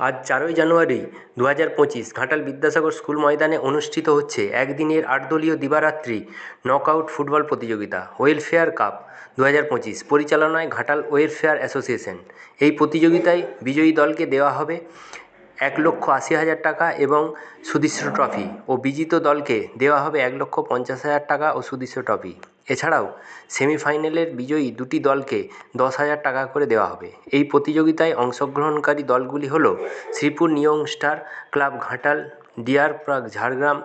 আজ চারই জানুয়ারি দু হাজার পঁচিশ ঘাটাল বিদ্যাসাগর স্কুল ময়দানে অনুষ্ঠিত হচ্ছে একদিনের আটদলীয় দিবারাত্রি নকআউট ফুটবল প্রতিযোগিতা, ওয়েলফেয়ার কাপ দু হাজার পঁচিশ পরিচালনায় ঘাটাল ওয়েলফেয়ার অ্যাসোসিয়েশন। এই প্রতিযোগিতায় বিজয়ী দলকে দেওয়া হবে এক লক্ষ আশি হাজার টাকা এবং সুদৃশ্য ট্রফি ও বিজিত দলকে দেওয়া হবে এক লক্ষ পঞ্চাশ হাজার টাকা ও সুদৃশ্য ট্রফি। এছাড়াও, সেমিফাইনালের বিজয়ী দুটি দলকে দশ হাজার টাকা করে দেওয়া হবে। এই প্রতিযোগিতায় অংশগ্রহণকারী দলগুলি হলো Sripur Niyong star club Ghatal, deer park Jhargram,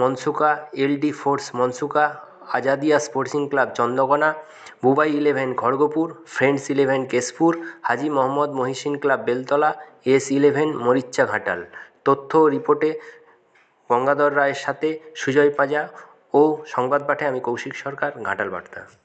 Mansuka, LD force Mansuka Azadia sporting club Chandrakona Bubai eleven Kharagpur, friends eleven Keshpur, Haji Mohammad Mohsin club Beltala, S eleven Marichha Ghatal. তথ্য রিপোর্টে গঙ্গাধর রায়ের সাথে সুজয় পাঁজা ও সংবাদ পাঠে আমি কৌশিক সরকার, ঘাটাল বার্তা।